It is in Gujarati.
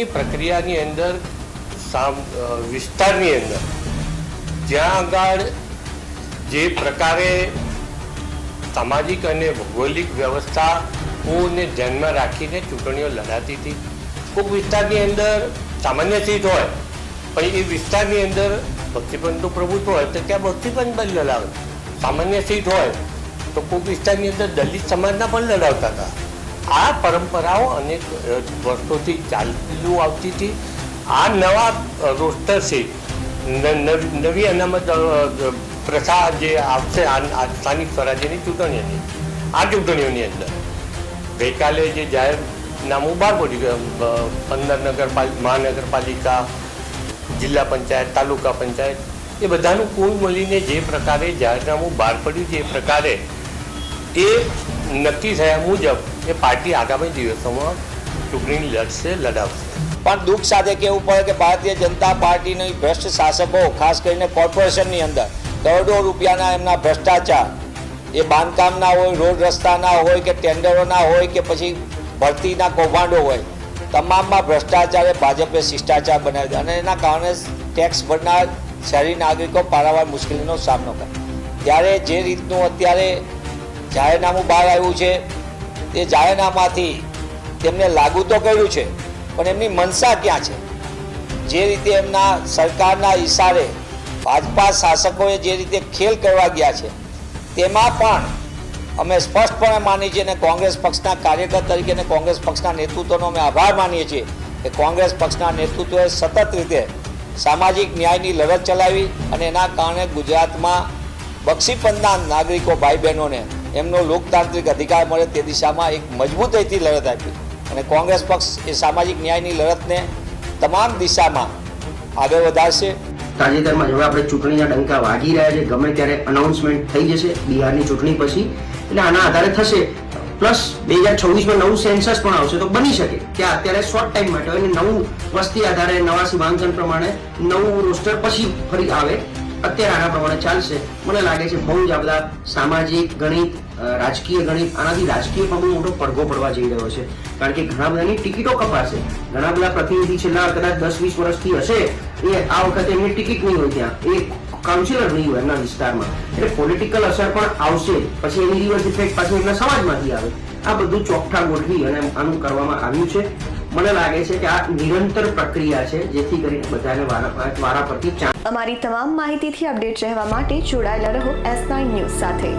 પ્રક્રિયાની અંદર વિસ્તારની અંદર જ્યાં આગળ જે પ્રકારે સામાજિક અને ભૌગોલિક વ્યવસ્થાઓને ધ્યાનમાં રાખીને ચૂંટણીઓ લડાતી હતી. કોઈક વિસ્તારની અંદર સામાન્ય સીટ હોય, પણ એ વિસ્તારની અંદર ભક્તિપંથનું પ્રભુત્વ હોય, તો ત્યાં ભક્તિપંથ પણ લડાવે. સામાન્ય સીટ હોય, તો કોઈક વિસ્તારની અંદર દલિત સમાજના પણ લડાવતા હતા. આ પરંપરાઓ અનેક વર્ષોથી ચાલતું આવતી હતી. આ નવા રોસ્ટર છે નવી અનામત પ્રથા જે આવશે, આ સ્થાનિક સ્વરાજ્યની ચૂંટણીઓની, આ ચૂંટણીઓની અંદર. ગઈકાલે જે જાહેરનામું બહાર પડી ગયું પંદર નગરપાલ, મહાનગરપાલિકા, જિલ્લા પંચાયત, તાલુકા પંચાયત, એ બધાનું કુલ મળીને જે પ્રકારે જાહેરનામું બહાર પડ્યું છે, એ પ્રકારે એ નક્કી થયા મુજબ એ પાર્ટી આગામી દિવસોમાં ચૂંટણી લડશે, લડાવશે. પણ દુઃખ સાથે કહેવું પડે કે ભારતીય જનતા પાર્ટીની ભ્રષ્ટ શાસકો, ખાસ કરીને કોર્પોરેશનની અંદર, કરોડો રૂપિયાના એમના ભ્રષ્ટાચાર. એ બાંધકામના હોય, રોડ રસ્તાના હોય કે ટેન્ડરોના હોય કે પછી ભરતીના કૌભાંડો હોય, તમામમાં ભ્રષ્ટાચારે ભાજપે શિષ્ટાચાર બનાવ્યો અને એના કારણે ટેક્સ ભરનાર શહેરી નાગરિકો પારાવાર મુશ્કેલીનો સામનો કરે. ત્યારે જે રીતનું અત્યારે જાહેરનામું બહાર આવ્યું છે. તે જાહેરનામાથી તેમને લાગુ તો કર્યું છે, પણ એમની મનસા ક્યાં છે? જે રીતે એમના સરકારના ઇશારે ભાજપા શાસકોએ જે રીતે ખેલ કરવા ગયા છે, તેમાં પણ અમે સ્પષ્ટપણે માની છીએ અને કોંગ્રેસ પક્ષના કાર્યકર તરીકે અને કોંગ્રેસ પક્ષના નેતૃત્વનો અમે આભાર માનીએ છીએ કે કોંગ્રેસ પક્ષના નેતૃત્વએ સતત રીતે સામાજિક ન્યાયની લડત ચલાવી અને એના કારણે ગુજરાતમાં બક્ષીપંથના નાગરિકો ભાઈ બહેનોને એમનો લોકતાંત્રિક અધિકાર મળે તે દિશામાં એક મજબૂતાઈથી લડત આપી. અને કોંગ્રેસ પક્ષ એ સામાજિક ન્યાયની લડતને તમામ દિશામાં આગળ વધારશે. તાજેતરમાં હવે આપણે ચૂંટણીના ડંકા વાગી રહ્યા છે. ગમે ત્યારે અનાઉન્સમેન્ટ થઈ જશે બિહારની ચૂંટણી પછી. એટલે આના આધારે થશે. પ્લસ બે હજાર છવ્વીસમાં નવું સેન્સસ પણ આવશે. તો બની શકે કે અત્યારે શોર્ટ ટાઈમ માટે અને નવું વસ્તી આધારે નવા સીમાંકન પ્રમાણે નવું રોસ્ટર પછી ફરી આવે. અત્યારે આના પ્રમાણે ચાલશે. મને લાગે છે બહુ જ આ બધા સામાજિક ગણિત રાજકીય ગણિત, આનાથી રાજકીય પણ બહુ મોટો પડઘો પડવા જઈ રહ્યો છે. કારણ કે ઘણા બધાની ટિકિટો કપાશે. ઘણા બધા પ્રતિનિધિ છેલ્લા કદાચ દસ વીસ વર્ષથી હશે. એ આ વખતે એમની ટિકિટ નહીં હોય ત્યાં. એ કાઉન્સિલર નહીં હોય એમના વિસ્તારમાં. એટલે પોલિટિકલ અસર પણ આવશે. પછી એની રિવર્સ ઇફેક્ટ પાછી એમના સમાજમાંથી આવે. આ બધું ચોકઠા ગોઠવી અને આનું કરવામાં આવ્યું છે. મને લાગે છે કે આ નિરંતર પ્રક્રિયા છે, જેથી કરીને બધાને વારા વારા પરથી ચાન્સ અમારી તમામ માહિતીથી અપડેટ રહેવા માટે જોડાયેલા રહો એસ નાઇન ન્યૂઝ સાથે.